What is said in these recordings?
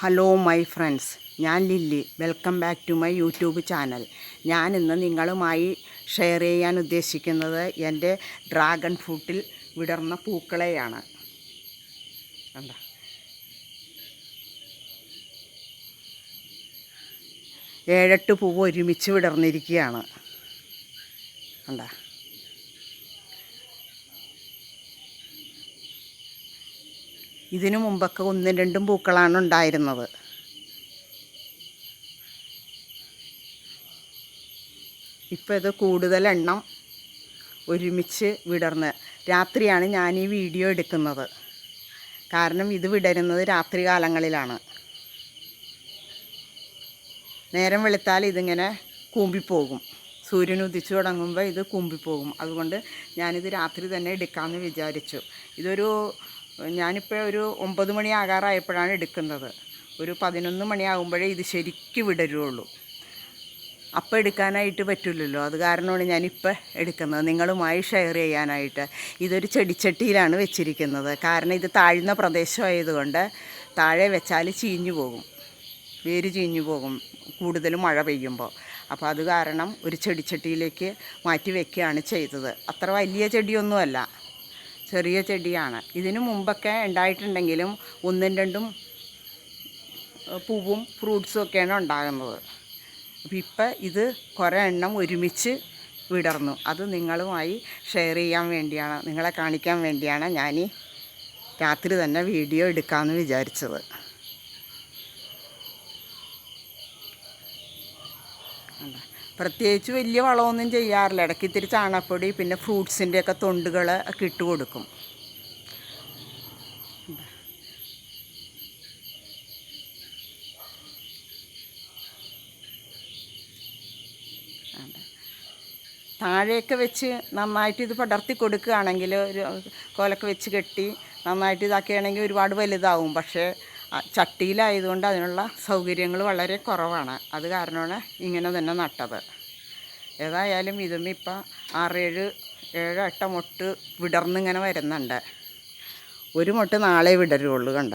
Hello my friends ഞാൻ Lilly. Welcome back to my YouTube channel ഞാൻ ഇന്ന് നിങ്ങളുമായി ഷെയർ ചെയ്യാൻ ഉദ്ദേശിക്കുന്നത് എന്റെ ഡ്രാഗൺ ഫ്രൂട്ടിൽ വിടർന്ന പൂക്കളെയാണ്. ഏഴെട്ട് പൂവ് ഒരുമിച്ച് വിടർന്നിരിക്കുകയാണ്. കണ്ട? ഇതിനു മുമ്പൊക്കെ ഒന്നും രണ്ടും പൂക്കളാണ് ഉണ്ടായിരുന്നത്. ഇപ്പോൾ ഇത് കൂടുതൽ എണ്ണം ഒരുമിച്ച് വിടർന്ന്. രാത്രിയാണ് ഞാൻ ഈ വീഡിയോ എടുക്കുന്നത്. കാരണം ഇത് വിടരുന്നത് രാത്രി കാലങ്ങളിലാണ്. നേരം വെളുത്താൽ ഇതിങ്ങനെ കൂമ്പിപ്പോകും. സൂര്യൻ ഉദിച്ചു തുടങ്ങുമ്പോൾ ഇത് കൂമ്പിപ്പോകും. അതുകൊണ്ട് ഞാനിത് രാത്രി തന്നെ എടുക്കാമെന്ന് വിചാരിച്ചു. ഇതൊരു ഞാനിപ്പോൾ ഒരു ഒമ്പത് മണി ആകാറായപ്പോഴാണ് എടുക്കുന്നത്. ഒരു പതിനൊന്ന് മണിയാകുമ്പോഴേ ഇത് ശരിക്കും വിടരുള്ളൂ. അപ്പം എടുക്കാനായിട്ട് പറ്റില്ലല്ലോ. അത് കാരണമാണ് ഞാനിപ്പോൾ എടുക്കുന്നത്. നിങ്ങളുമായി ഷെയർ ചെയ്യാനായിട്ട് ഇതൊരു ചെടിച്ചട്ടിയിലാണ് വെച്ചിരിക്കുന്നത്. കാരണം ഇത് താഴ്ന്ന പ്രദേശമായതുകൊണ്ട് താഴെ വെച്ചാൽ ചീഞ്ഞു പോകും. വേര് ചീഞ്ഞു പോകും. കൂടുതൽ മഴ പെയ്യുമ്പോൾ. അപ്പോൾ അത് കാരണം ഒരു ചെടിച്ചട്ടിയിലേക്ക് മാറ്റി വെക്കുകയാണ് ചെയ്തത്. അത്ര വലിയ ചെടിയൊന്നുമല്ല. ചെറിയ ചെടിയാണ്. ഇതിനു മുമ്പൊക്കെ ഉണ്ടായിട്ടുണ്ടെങ്കിലും ഒന്നും രണ്ടും പൂവും ഫ്രൂട്ട്സും ഒക്കെയാണ് ഉണ്ടാകുന്നത്. അപ്പോൾ ഇപ്പം ഇത് കുറേ എണ്ണം ഒരുമിച്ച് വിടർന്നു. അത് നിങ്ങളുമായി ഷെയർ ചെയ്യാൻ വേണ്ടിയാണ് നിങ്ങളെ കാണിക്കാൻ വേണ്ടിയാണ് ഞാൻ രാത്രി തന്നെ വീഡിയോ എടുക്കാമെന്ന് വിചാരിച്ചത്. പ്രത്യേകിച്ച് വലിയ വളമൊന്നും ചെയ്യാറില്ല ഇടയ്ക്ക് ഇത്തിരി ചാണകപ്പൊടി പിന്നെ ഫ്രൂട്ട്സിന്റെ ഒക്കെ തൊണ്ടുകൾ ഒക്കെ ഇട്ട് കൊടുക്കും. താഴെയൊക്കെ വെച്ച് നന്നായിട്ട് ഇത് പടർത്തി കൊടുക്കുകയാണെങ്കിൽ ഒരു കോലൊക്കെ വെച്ച് കെട്ടി നന്നായിട്ട് ഇതാക്കുകയാണെങ്കിൽ ഒരുപാട് വലുതാവും പക്ഷേ ചട്ടിയിലായതുകൊണ്ട് അതിനുള്ള സൗകര്യങ്ങൾ വളരെ കുറവാണ്. അത് കാരണമാണ് ഇങ്ങനെ തന്നെ നട്ടത്. ഏതായാലും ഇതും ഇപ്പം ആറേഴ് ഏഴ് എട്ട മൊട്ട് വിടർന്നിങ്ങനെ വരുന്നുണ്ട്. ഒരു മുട്ട് നാളെ വിടരുള്ളൂ കണ്ട.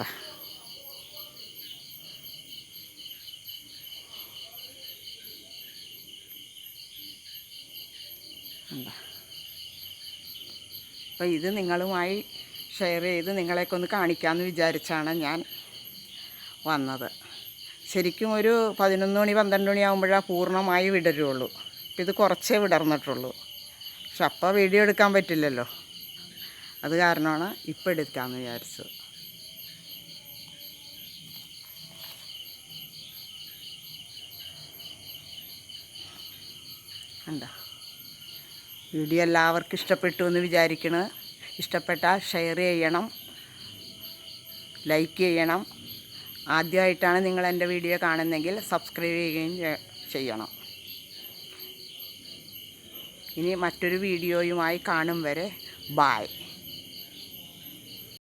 അപ്പോൾ ഇത് നിങ്ങളുമായി ഷെയർ ചെയ്ത് നിങ്ങളെയൊക്കെ ഒന്ന് കാണിക്കാമെന്ന് വിചാരിച്ചാണ് ഞാൻ വന്നത്. ശരിക്കും ഒരു പതിനൊന്ന് മണി പന്ത്രണ്ട് മണി ആകുമ്പോഴാണ് പൂർണമായി വിടരുള്ളൂ. ഇത് കുറച്ചേ വിടർന്നിട്ടുള്ളൂ. പക്ഷെ അപ്പോൾ വീഡിയോ എടുക്കാൻ പറ്റില്ലല്ലോ. അത് കാരണമാണ് ഇപ്പം എടുക്കാമെന്ന് വിചാരിച്ചത്. കണ്ടോ? വീഡിയോ എല്ലാവർക്കും ഇഷ്ടപ്പെട്ടു എന്ന് വിചാരിക്കണ്. ഇഷ്ടപ്പെട്ടാൽ ഷെയർ ചെയ്യണം. ലൈക്ക് ചെയ്യണം. ആദ്യമായിട്ടാണ് നിങ്ങൾ എന്റെ വീഡിയോ കാണുന്നതെങ്കിൽ സബ്സ്ക്രൈബ് ചെയ്യുകയും ചെയ്യണം. ഇനി മറ്റൊരു വീഡിയോയുമായി കാണും വരെ. ബായ്